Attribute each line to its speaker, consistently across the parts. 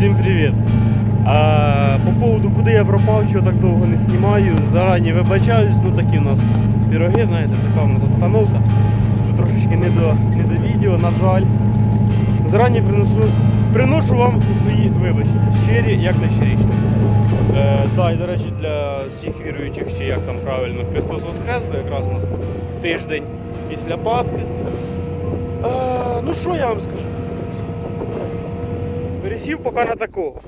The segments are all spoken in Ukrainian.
Speaker 1: Всім привіт! А, по поводу, куди я пропав, чого так довго не знімаю, зарані вибачаюсь, ну такі у нас піроги, знаєте, така у нас обстановка. Тут трошечки не до, не до відео, на жаль. Зарані принесу, приношу вам свої вибачення, щирі, як найщиріші. Е, і до речі, для всіх віруючих, чи як там правильно, Христос Воскрес, бо якраз у нас тиждень після Пасхи. Е, ну що я вам скажу? Пересів поки на такого.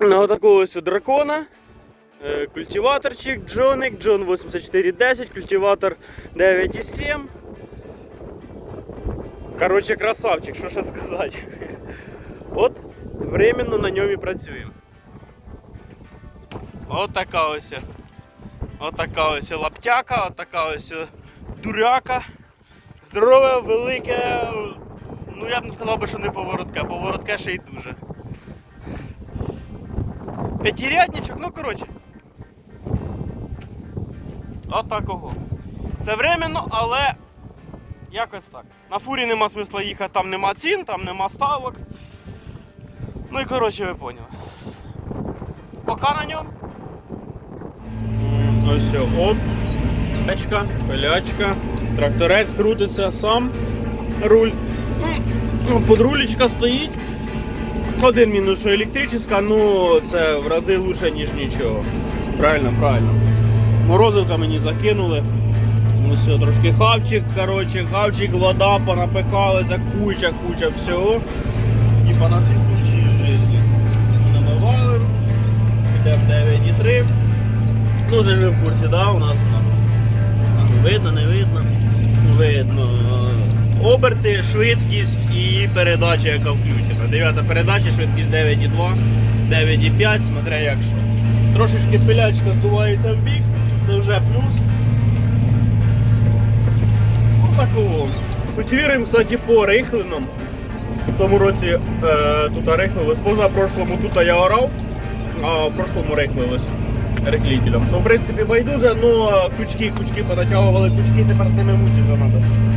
Speaker 1: На отакого ось дракона. Е, Культиваторчик, Джоник, Джон 8410, культиватор 9,7. Коротше, красавчик, що ще сказати. От временно на ньому і працюємо. От така ось. От така ось лаптяка, от така ось дуряка. Здорове, велике. Ну я б не сказав би, що не поворотке, поворотке ще й дуже. П'ятирядничок, ну коротше. От. Це временно, але якось так. На фурі нема смисла їхати, там нема цін, там нема ставок. Ну і коротше ви поняли. Пока на ньому. Ось оп. Печка, пилячка, тракторець крутиться сам, руль. Ну, подрулечка стоїть. Один мінус, що електрична, ну це в рази лучше, ніж нічого. Правильно, правильно. Морозивка мені закинули. Ну все, трошки хавчик, коротше, хавчик, вода, понапихалася, куча, куча всього. І по нас случаї житті. Намивали, йдемо 9,3. Ну, вже ви в курсі, да, у нас там. Видно, не видно. Видно. Оберти, швидкість і передача, яка включена. Дев'ята передача, швидкість 9,2, 9,5, смотря як що. Трошечки пилячка здувається в бік, це вже плюс. Отакого. Культивіруємо, кстати, по рихленому. В тому році е, тут рихлилось, позапрошлому тут я орав, а в прошлому рихлилось реклітелем. То в принципі байдуже, але кучки, кучки понатягували кучки, тепер з ними мучитися треба.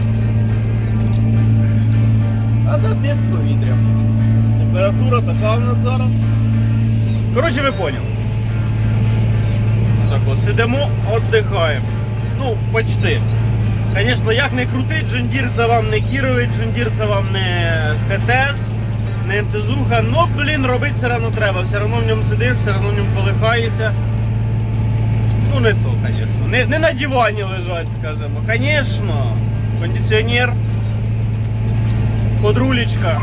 Speaker 1: А це тиск повітря. Температура така у нас зараз. Коротше, ви поняли. Так от, сидимо, віддихаємо. Ну, почти. Звісно, як не крутить, Джондір це вам не Кірович, Джондір це вам не ХТС, не МТЗуха, ну, блін, робити все одно треба. Все одно в ньому сидиш, все одно в ньому колихаєшся. Ну не то, звісно. Не, не на дивані лежать, скажімо. Звісно, кондиціонер, подрулечка,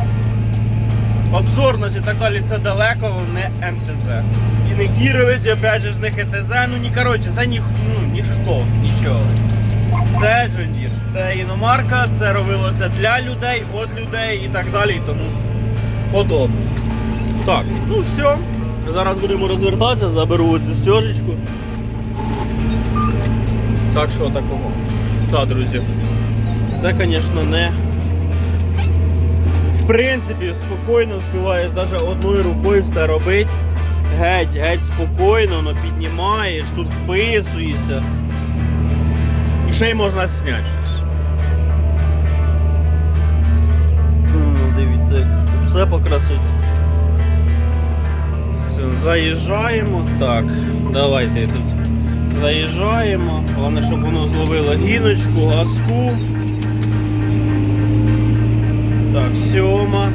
Speaker 1: обзорність і так далі це далеко не МТЗ. І не Кіровець, і опять же не ХТЗ, ну ні коротше, це ні, ну, ніхто, нічого. Це Джондір, це іномарка, це робилося для людей, від людей і так далі, і тому подобне. Так, ну все. Зараз будемо розвертатися, заберу цю стежечку. Так що такого. Так, друзі. Це, звісно, не. В принципі, спокійно вспіваєш навіть одною рукою все робити. Геть, геть спокійно, но піднімаєш, тут вписуєшся. І ще й можна зняти щось. Ну, дивіться, все по красоті. Все, заїжджаємо. Так, давайте тут заїжджаємо. Головне, щоб воно зловило гіночку, газку. Так, сьома,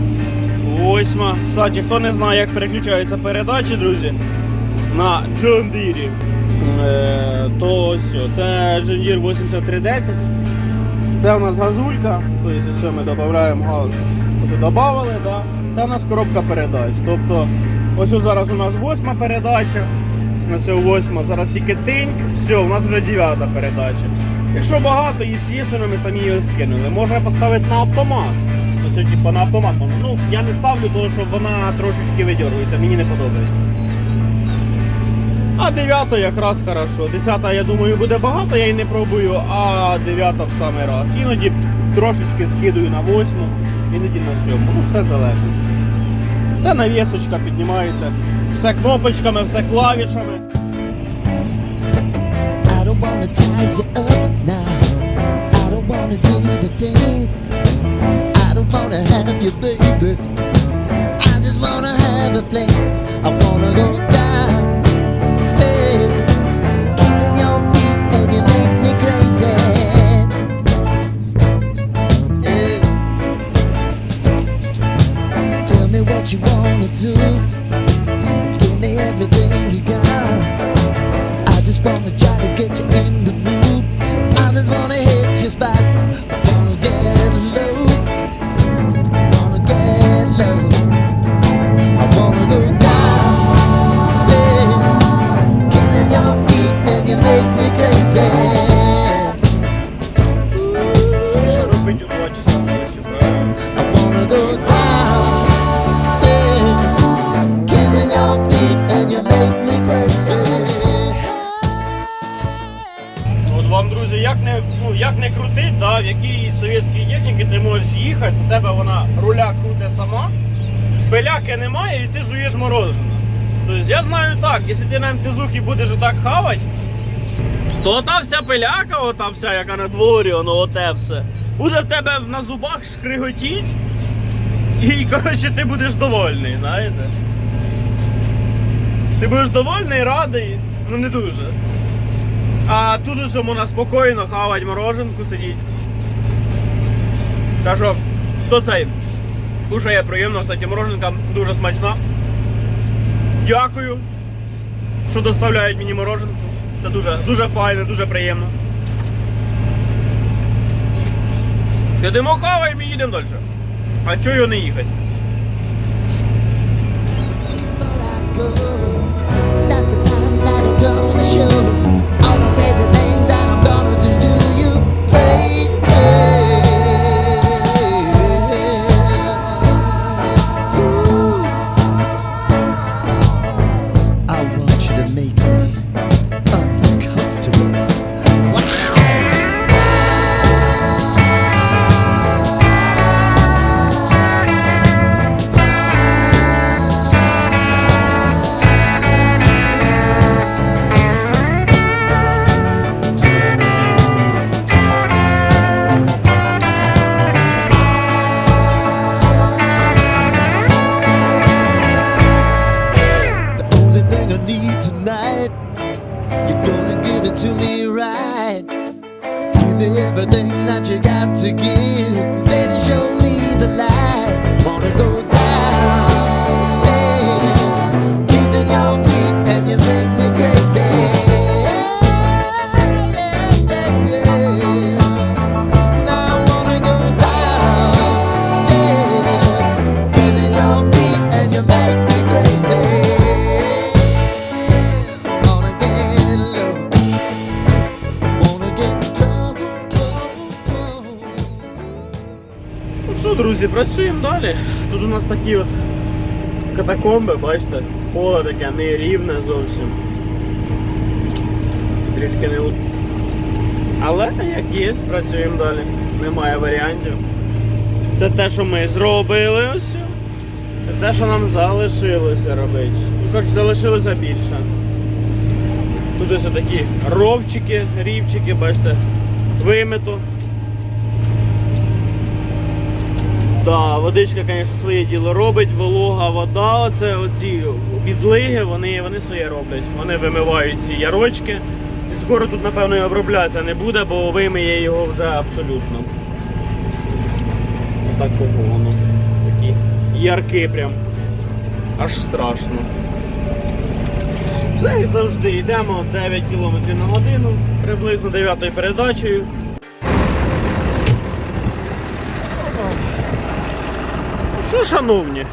Speaker 1: восьма. Кстати, хто не знає, як переключаються передачі, друзі, на John Deere, е, то ось це John Deere 8310. Це у нас газулька, тобто все ми додаємо газ. Ось додавали, да? це у нас коробка передач. Тобто, ось зараз у нас восьма передача. Ось о, восьма, зараз тільки тиньк, все, у нас вже дев'ята передача. Якщо багато, звісно, ми самі її скинули. Можна поставити на автомат. Ось типу, на автомат. Ну, я не ставлю, тому що вона трошечки видергується, мені не подобається. А дев'ята якраз хорошо. Десята, я думаю, буде багато, я її не пробую, а дев'ята в самий раз. Іноді трошечки скидую на восьму, іноді на сьому. Ну, все залежить. Це навісочка піднімається. Все кнопочками, все клавішами.
Speaker 2: I don't wanna up now. I don't wanna do the thing. I don't wanna have a baby. everything. I wanna go down, stay, kissing your feet, and you make me crazy. Yeah. Tell me what you wanna do.
Speaker 1: Якщо ти на МТЗухі будеш отак хавати, то ота вся пиляка, ота вся, яка на дворі, воно оте все, буде в тебе на зубах шкриготіть, і коротше ти будеш довольний, знаєте. Ти будеш довольний, радий, ну не дуже. А тут усе можна спокійно хавати мороженку сидіть. Так що, хто цей? Кушає приємно, кстати, мороженка дуже смачна. Дякую, що доставляють мені мороженку. Це дуже, дуже файно, дуже приємно. Сидимо хаваємо і ми їдемо далі. А чого його не їхати? Що, друзі, працюємо далі. Тут у нас такі от катакомби, бачите, поле таке нерівне зовсім. Трішки не Але як є, працюємо далі. Немає варіантів. Це те, що ми зробили ось. Це те, що нам залишилося робити. Коротше, залишилося більше. Тут ось такі ровчики, рівчики, бачите, вимито. Да, водичка, звісно, своє діло робить, волога, вода, оце оці відлиги, вони, вони своє роблять. Вони вимивають ці ярочки. І скоро тут, напевно, і оброблятися не буде, бо вимиє його вже абсолютно. Такого воно. Такі ярки прям. Аж страшно. Все завжди йдемо 9 км на годину, приблизно 9 передачею. Що, шановні?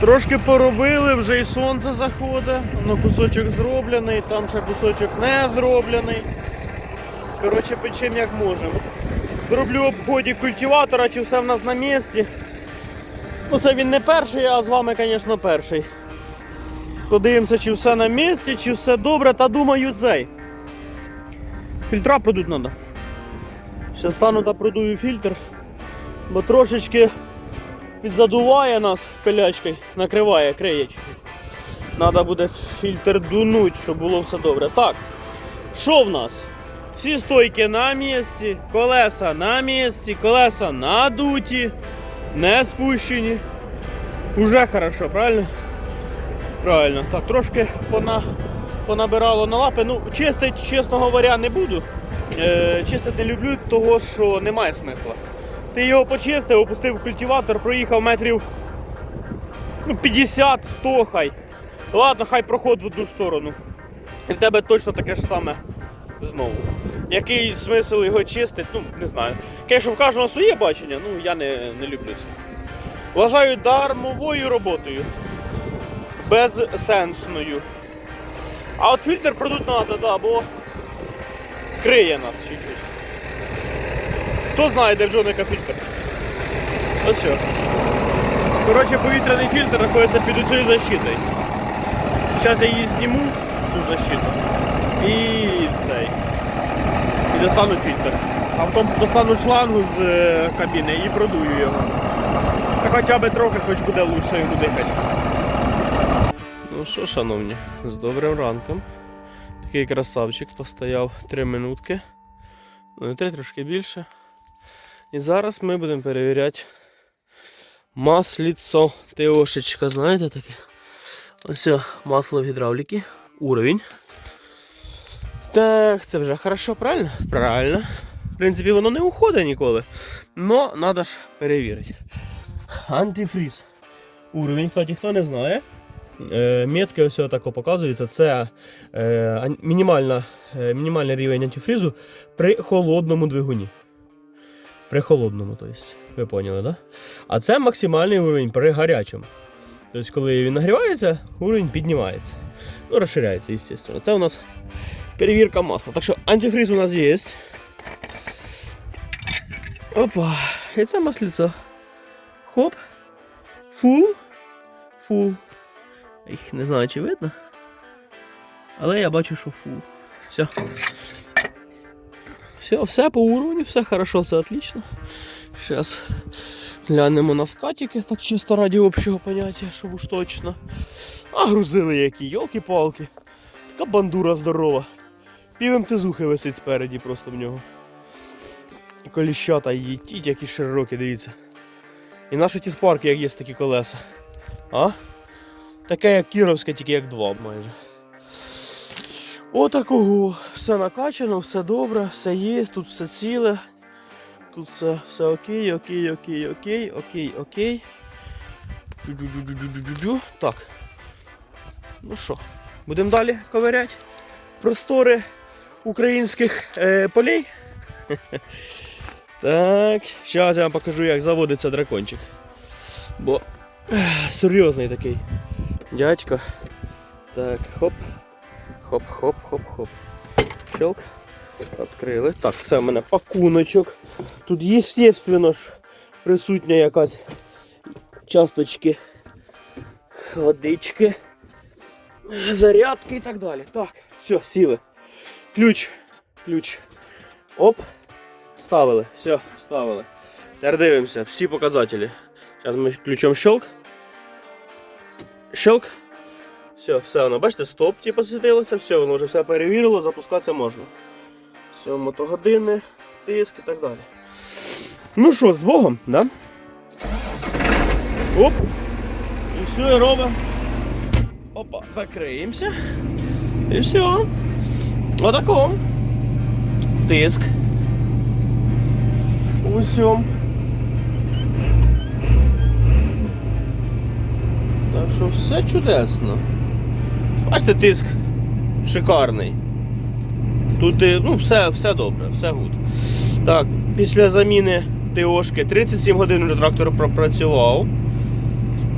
Speaker 1: Трошки поробили, вже і сонце заходить, ну кусочок зроблений, там ще кусочок не зроблений. Коротше, печем як можемо. Зроблю обході культиватора, чи все в нас на місці. Ну це він не перший, а з вами, звісно, перший. Подивимося, чи все на місці, чи все добре, та думаю цей. Фільтра продуть треба. Ще стану та продую фільтр, бо трошечки підзадуває нас пилячкою, накриває, криє чуть-чуть. Треба буде фільтр дунуть, щоб було все добре. Так, що в нас? Всі стойки на місці, колеса на місці, колеса надуті, не спущені. Уже хорошо, правильно? Правильно. Так, трошки пона, понабирало на лапи. Ну, чистить, чесно говоря, не буду. Е, чистити люблю, того що немає смисла. Ти його почистив, опустив культиватор, проїхав метрів ну, 50-100 хай. Ладно, хай проход в одну сторону. І в тебе точно таке ж саме знову. Який смисл його чистити, ну не знаю. Звісно, в кожного своє бачення, ну я не, не люблю це. Вважаю дармовою роботою. Безсенсною. А от фільтр продуть треба, да, бо криє нас чуть-чуть. Хто знає, де в Джоника фільтр? Ось все. Коротше, повітряний фільтр знаходиться під цією защитою. Зараз я її зніму, цю защиту. І цей. І достану фільтр. А потім достану шлангу з е, кабіни і продую його. Та хоча б трохи, хоч буде лучше йому дихати. Ну що, шановні, з добрим ранком. Такий красавчик постояв 3 минутки. Ну, не 3, трошки більше. І зараз ми будемо перевіряти масліцо Теошечка, знаєте таке? Ось масло в гідравліки. Уровень. Так, це вже хорошо, правильно? Правильно. В принципі, воно не уходить ніколи. Но треба ж перевірити. Антифріз. Уровень, кстати, хто не знає. Е, метки ось тако показуються. Це е, е, мінімальний рівень антифрізу при холодному двигуні. При холодному, тобто, ви поняли, да? А це максимальний уровень при гарячому. Тобто, коли він нагрівається, уровень піднімається. Ну, розширяється, звісно. Це у нас перевірка масла. Так що антифриз у нас є. Опа. І це маслицо. Хоп. Фул. Фул. Їх не знаю, чи видно. Але я бачу, що фул. Все. Все, все по уровню, все хорошо, все отлично. Сейчас глянемо на скатики, так чисто раді общого поняття, щоб уж точно. А грузили які, йолки-палки. Така бандура здорова. Півем тизухи висить спереді просто в нього. І коліщата її, тіть, які широкі, дивіться. І наші ті спарки, як є такі колеса. А? Таке як кіровське, тільки як два майже. Отакого. Все накачано, все добре, все є, тут все ціле. Тут все, все окей, окей, окей, окей, окей, окей. Так. Ну що, будемо далі ковиряти простори українських е, полей. Так, зараз я вам покажу, як заводиться дракончик. Бо серйозний такий дядько. Так, хоп. Хоп-хоп-хоп-хоп. Щелк. Відкрили. Так, це в мене пакуночок. Тут, естественно ж, присутня якась часточки, водички, зарядки і так далі. Так, все, сіли. Ключ. Ключ. Оп. Ставили. Все, ставили. Тепер дивимося, всі показателі. Зараз ми ключом щелк. Щелк. Все, все воно, бачите, стоп, типу, світилося, все, воно вже все перевірило, запускатися можна. Все, мотогодини, тиск і так далі. Ну що, з Богом, да? Оп. І все, і робимо. Опа, закриємося. І все. Отако. Тиск. Усьом. Так що все чудесно. Бачите, тиск шикарний. Тут е, ну, все, все добре, все гуд. Так, після заміни ТОшки 37 годин вже трактор пропрацював.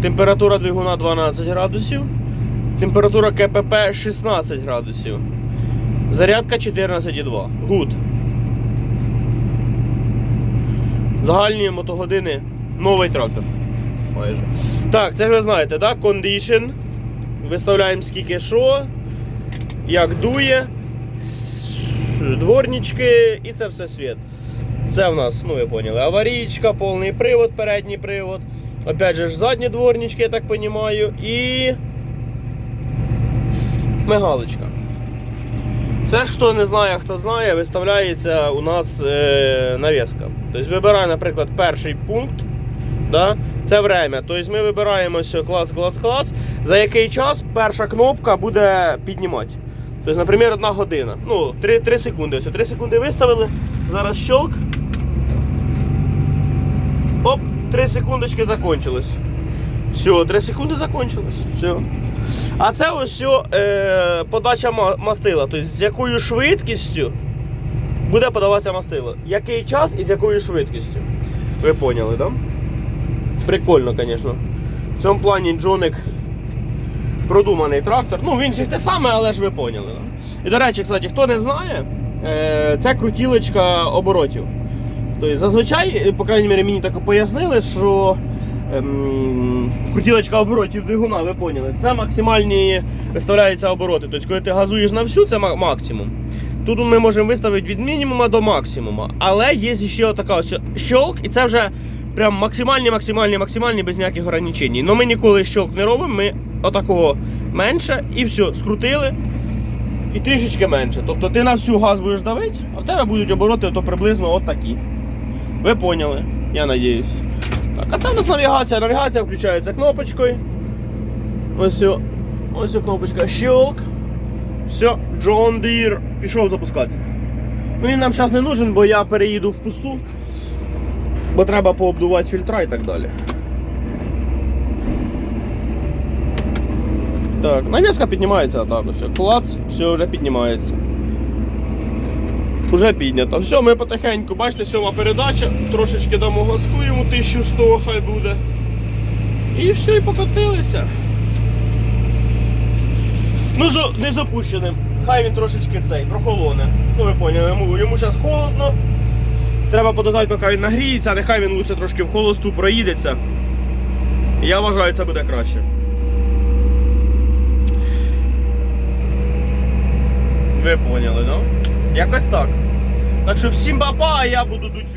Speaker 1: Температура двигуна 12 градусів. Температура КПП 16 градусів. Зарядка 14,2. Гуд. Загальні мотогодини новий трактор. Майже. Так, це ж ви знаєте, да? Condition. Виставляємо скільки що, як дує, дворнички і це все світ. Це в нас, ну ви поняли, аварійка, повний привод, передній привод. Опять же задні дворнички, я так розумію, і мигалочка. Це ж хто не знає, хто знає, виставляється у нас е, навіска. Тобто вибираю, наприклад, перший пункт. Да? Це время. Тобто ми вибираємо ось клац, клац, клац. За який час перша кнопка буде піднімати. Тобто, наприклад, одна година. Ну, 3, 3 секунди. Ось 3 секунди виставили. Зараз щелк. Оп, 3 секундочки закончилось. Все, 3 секунди закончилось. Все. А це ось все, е, подача мастила. Тобто з якою швидкістю буде подаватися мастило. Який час і з якою швидкістю. Ви поняли, так? Да? Прикольно, звісно. В цьому плані Джоник продуманий трактор. Ну, він же те саме, але ж ви поняли. І до речі, кстати, хто не знає, е, це крутілочка оборотів. Тобто, зазвичай, по крайній мірі, мені так пояснили, що ем, крутілочка оборотів двигуна, ви поняли, це максимальні виставляються обороти. Тобто, коли ти газуєш на всю, це максимум. Тут ми можемо виставити від мінімума до максимума. Але є ще така ось щелк, і це вже прям максимальні, максимальні, максимальні без ніяких ограничень. Ну ми ніколи щелк не робимо, ми отакого менше і все, скрутили. І трішечки менше. Тобто ти на всю газ будеш давити, а в тебе будуть обороти то приблизно от такі. Ви поняли, я надіюсь. Так, а це у нас навігація. Навігація включається кнопочкою. Ось ось о кнопочка щелк. Все, John Deere пішов запускатися. Ну він нам зараз не нужен, бо я переїду в пусту. Бо треба пообдувати фільтра і так далі. Так, навіска піднімається отак. Ось. Клац, все вже піднімається. Уже піднято. Все, ми потихеньку, бачите, сьома передача, трошечки дамо газку йому 1100, хай буде. І все, і покотилися. Ну, не запущеним. Хай він трошечки цей, прохолоне. Ну ви поняли, йому зараз холодно. Треба подождати, поки він нагріється, нехай він лучше трошки в холосту проїдеться. Я вважаю, це буде краще. Ви поняли, да? Якось так. Так що всім папа, а я буду дуть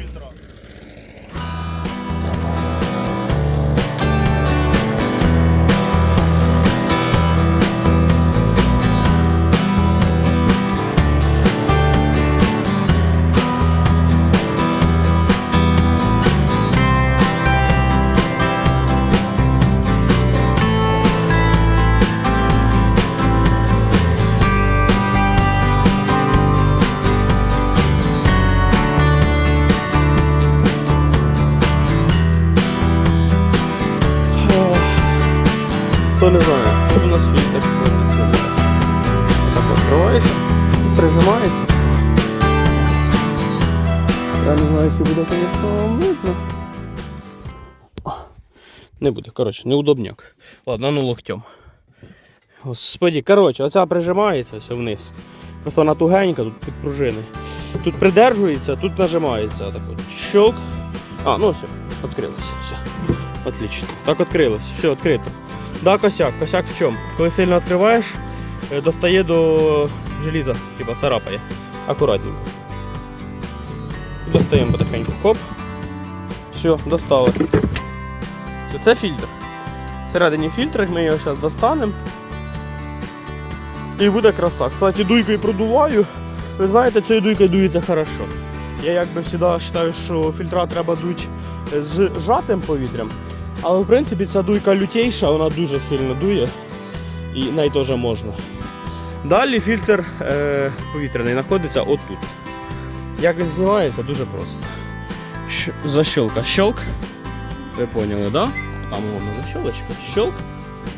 Speaker 1: Хто не знає, що у нас фільтр робиться. Так відкривається, прижимається. Я не знаю, чи буде, видно. Не буде, коротше, неудобняк. Ладно, ну локтем. Господі, коротше, оця прижимається все вниз. Просто вона тугенька, тут під пружини. Тут придержується, тут нажимається. Так от. Щелк. А, ну все, відкрилося. Все. Отлично. Так відкрилось. Все, відкрито. Да, косяк. Косяк в чому? Коли сильно відкриваєш, е, достає до желіза, типа царапає. Акуратненько. Достаємо потихеньку. Хоп. Все, достали. Все, Це фільтр. Всередині фільтр, ми його зараз достанемо. І буде краса. Кстати, дуйкою продуваю. Ви знаєте, цією дуйкою дується хорошо. Я якби завжди вважаю, що фільтра треба дути з жатим повітрям. Але в принципі ця дуйка лютейша, вона дуже сильно дує і неї теж можна. Далі фільтр е, повітряний знаходиться отут. Як він знімається, дуже просто. Щ- защелка щелк. Ви поняли, да? Там воно защелочка. Щелк.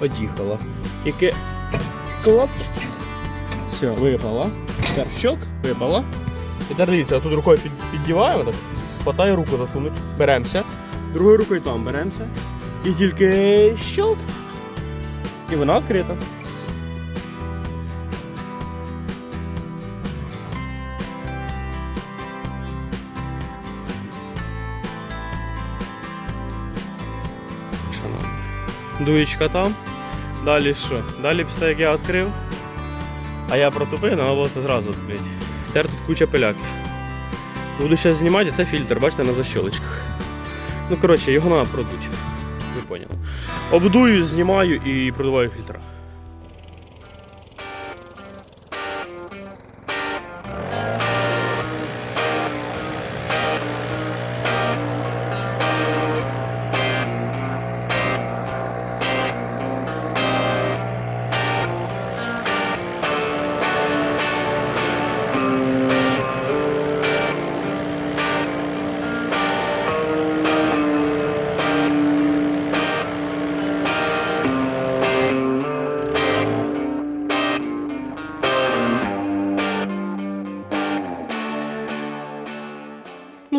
Speaker 1: Од'їхала. Тільки клац. Все, випала. Тепер щелк, випала. І тепер дивіться, тут рукою під, піддіваємо так. Хватає руку засунуть. Беремося. Другою рукою там беремося. І тільки щелк. І вона відкрита. Дуєчка там. Далі що? Далі після як я відкрив. А я протупив, треба було це зразу відкрити. Тепер тут куча пиляків. Буду зараз знімати, це фільтр, бачите, на защолочках. Ну, коротше, його треба продути. Поняли. Обдую, знімаю і продуваю фільтра.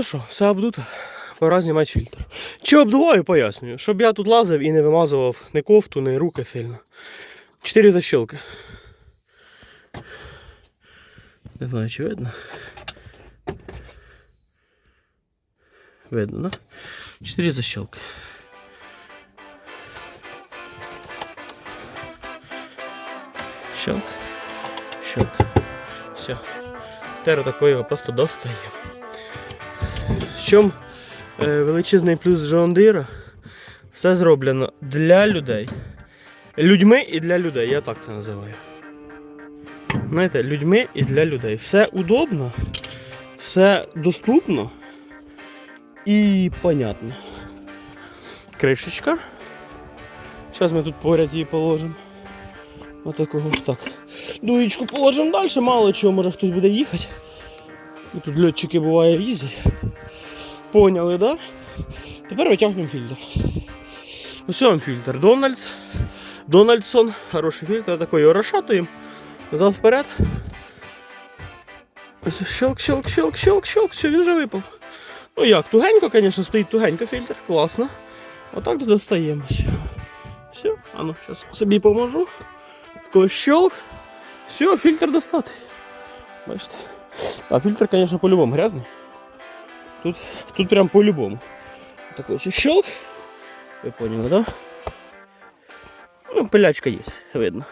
Speaker 1: Ну що, все обдуто. Пора знімати фільтр. Чи обдуваю, пояснюю. Щоб я тут лазив і не вимазував ні кофту, ні руки сильно. Чотири защілки. Не знаю, чи видно. Видно, да? Чотири защілки. Щелк. Щелк. Все. Тепер такої його просто достає. В чому е, величезний плюс Джон Діра? Все зроблено для людей. Людьми і для людей, я так це називаю. Знаєте, людьми і для людей. Все удобно, все доступно і понятно. Кришечка. Зараз ми тут поряд її положимо. Отакого так. Дуєчку положимо далі, мало чого, може хтось буде їхати. Тут льотчики буває їздять. Поняли, да? Тепер витягнемо фільтр. Ось вам фільтр Дональдс. Дональдсон. Хороший фільтр, його розшатуємо. Зад вперед. Щелк, щелк, щелк, щелк, щелк. Все, він вже випав. Ну як, тугенько, звісно, стоїть тугенько фільтр, класно. Отак достаємо. Все. Все, а ну, зараз собі поможу. Такой щелк. Все, фільтр достати. Бачите. А фільтр, конечно, по-любому грязний. Тут, тут прям по-любому. Такой ще щелк. Ви поняли, да? Ну, пилячка є, видно.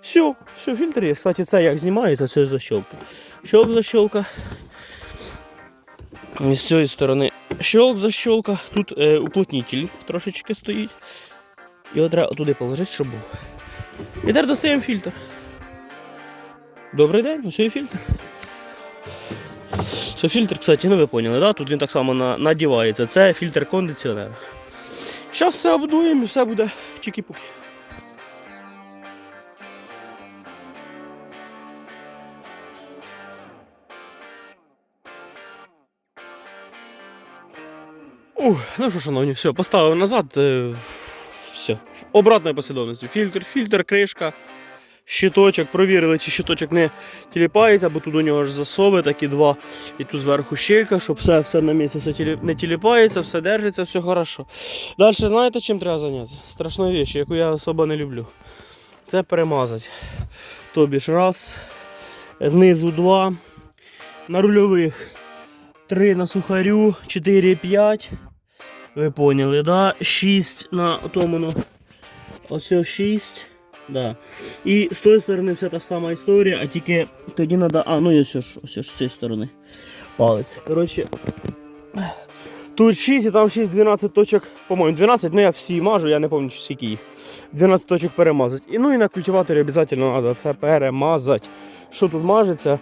Speaker 1: Все, все, фільтр є. Кстати, це як знімається, це защелка. Щелк защелка. І з цієї сторони щелк защелка. Тут е, уплотнитель трошечки стоїть. Його треба туди положити, щоб був. І тепер достаємо фільтр. Добрий день, ось фільтр. Це фільтр, кстати, ну ви поняли, да? тут він так само на, надівається. Це фільтр кондиціонера. Зараз все обдуємо і все буде чики-пуки. Ух, ну що, шановні, все, поставив назад. Е, все. Обратною послідовністю. Фільтр, фільтр, кришка, щиточок. Провірили, чи щиточок не тіліпається, бо тут у нього ж засови такі два. І тут зверху щелька, щоб все, все на місці все тілі- не тіліпається, все держиться, все хорошо. Далі знаєте, чим треба зайнятися? Страшною вещю, яку я особо не люблю. Це перемазати. Тобі ж раз, знизу два, на рульових. Три на сухарю, 4, 5. Ви поняли, да? 6 на тому. ну, Ось 6. Да. І з тої сторони вся та ж сама історія, а тільки тоді треба. А, ну і ось ж, ось ж з цієї сторони. Палець. Коротше. Тут 6 і там 6, 12 точок, по-моєму, 12, ну я всі мажу, я не пам'ятаю скільки їх. 12 точок перемазати. І, ну і на культиваторі обов'язково треба все перемазати. Що тут мажеться?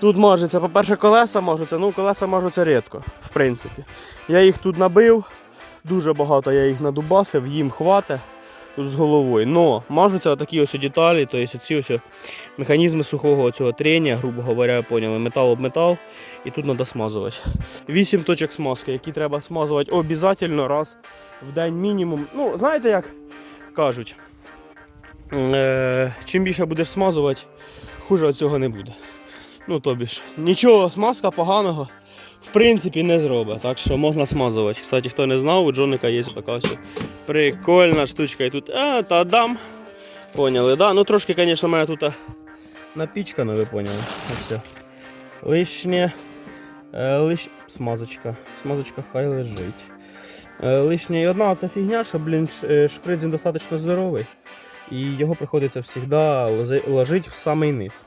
Speaker 1: Тут мажеться, по-перше, колеса мажуться, ну колеса мажуться рідко, в принципі. Я їх тут набив, дуже багато я їх надубасив, їм хватить тут з головою. Но мажуться такі ось деталі, тобто ці ось механізми сухого цього трення, грубо говоря, поняли, метал об метал, і тут треба смазувати. Вісім точок смазки, які треба смазувати обов'язково раз в день мінімум. Ну, знаєте, як кажуть, е, чим більше будеш смазувати, хуже цього не буде. Ну, тобі ж, нічого, смазка поганого в принципі не зробить. Так що можна смазувати. Кстати, хто не знав, у Джоника є така ось прикольна штучка. І тут а, та дам. Поняли, да? Ну трошки, звісно, мене тут напічкано, ви поняли. Ось все. Лишнє. Е, лиш... Смазочка. Смазочка хай лежить. Е, лишня і одна оця фігня, що, блін, е, шприц він достатньо здоровий. І його приходиться завжди ложити в самий низ.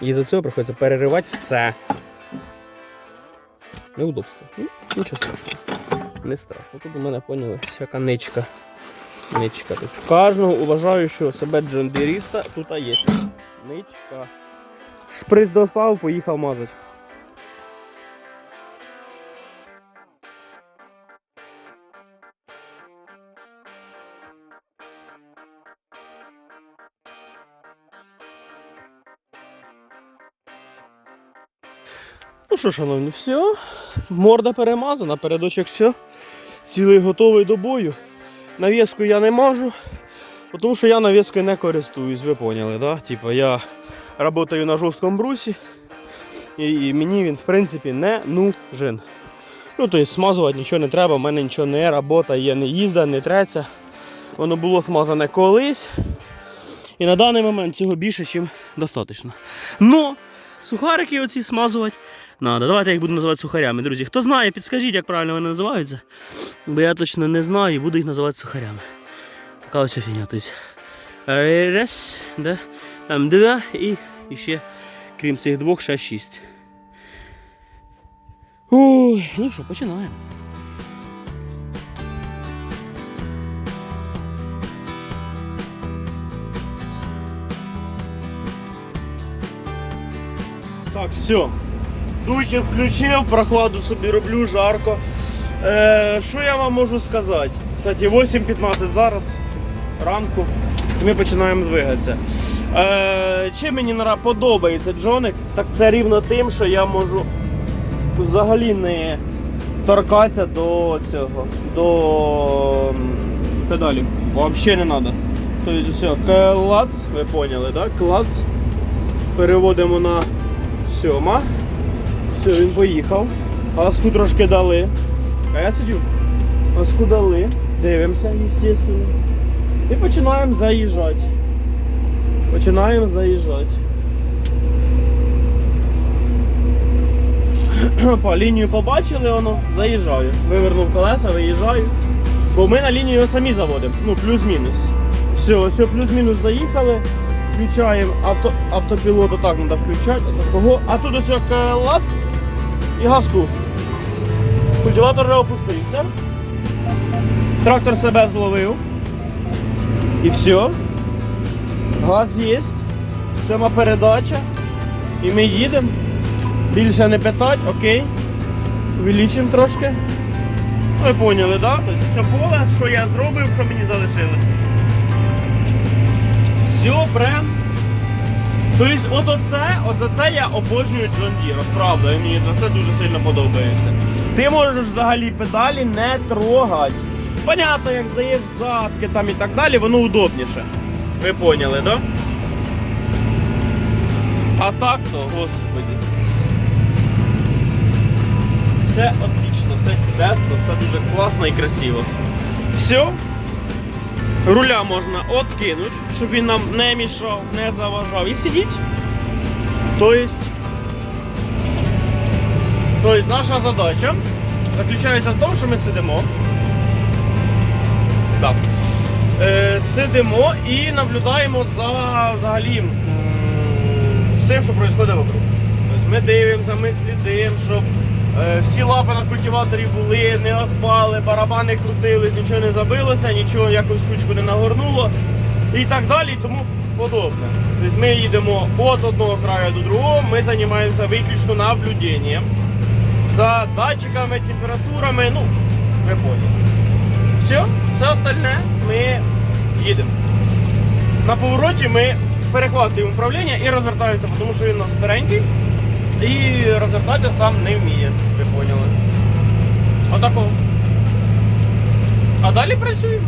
Speaker 1: І за цього приходиться переривати все. Неудобство. Ну, нічого страшного. Не страшно. Тут у мене поняли всяка ничка. Ничка. Тут кожного уважаючого себе джондиріста тут є. Ничка. Шприц достав, поїхав мазати. Ну що, шановні, все. Морда перемазана, передочок все. Цілий готовий до бою. Навіску я не можу, тому що я навіскою не користуюсь, ви поняли, да? Типа я працюю на жорсткому брусі. І, мені він, в принципі, не нужен. Ну, тобто смазувати нічого не треба, в мене нічого не працює, не їздить, не треться. Воно було смазане колись. І на даний момент цього більше, ніж достатньо. Ну, сухарики оці смазувати треба. Давайте я їх буду називати сухарями, друзі. Хто знає, підскажіть, як правильно вони називаються. Бо я точно не знаю і буду їх називати сухарями. Така ось фігня. Тобто, раз, да, там два і, і ще, крім цих двох, ще шість. Ой, ну що, починаємо. Так, все. Дуче включив, прохладу собі роблю, жарко. Е, що я вам можу сказати? Кстати, 8.15 зараз ранку. І ми починаємо двигатися. Е, чим мені подобається Джоник, так це рівно тим, що я можу взагалі не торкатися до цього, до педалі. Взагалі не треба. Тобто все, клац, ви поняли, так? Клац. Переводимо на сьома. Все, він поїхав. Газку трошки дали. А я сидю. Газку дали. Дивимося, звісно. І починаємо заїжджати. Починаємо заїжджати. По лінію побачили воно, заїжджаю. Вивернув колеса, виїжджаю. Бо ми на лінію самі заводимо. Ну, плюс-мінус. Все, все, плюс-мінус заїхали. Включаємо авто, автопілот, отак треба включати. А тут ось як лац і газку. Культиватор вже опустився. Трактор себе зловив. І все. Газ є. Сьома передача. І ми їдемо. Більше не питать, окей. Увеличимо трошки. Ви поняли, так? Да? Тобто все поле, що я зробив, що мені залишилось. Все, прям. Тобто, от оце, от за я обожнюю John Deere, правда, і мені це дуже сильно подобається. Ти можеш взагалі педалі не трогати. Понятно, як здаєш задки там і так далі, воно удобніше. Ви поняли? Да? А так то, господи. Все отлично, все чудесно, все дуже класно і красиво. Все. Руля можна откинути, щоб він нам не мішав, не заважав. І сидіть. Тобто, тобто наша задача заключається в тому, що ми сидимо. Так. Е, сидимо і наблюдаємо за взагалі всім, що відбувається вокруг. Тобто ми дивимося, ми слідимо, щоб всі лапи на культиваторі були, не відпали, барабани крутились, нічого не забилося, нічого якусь кучку не нагорнуло і так далі, і тому подобне. Тобто ми їдемо від одного краю до другого, ми займаємося виключно наблюденням за датчиками, температурами, ну, ви поняли. Все, все остальне ми їдемо. На повороті ми перехватуємо управління і розвертаємося, тому що він у нас старенький і розвертатися сам не вміє, ви поняли. Отако. А далі працюємо.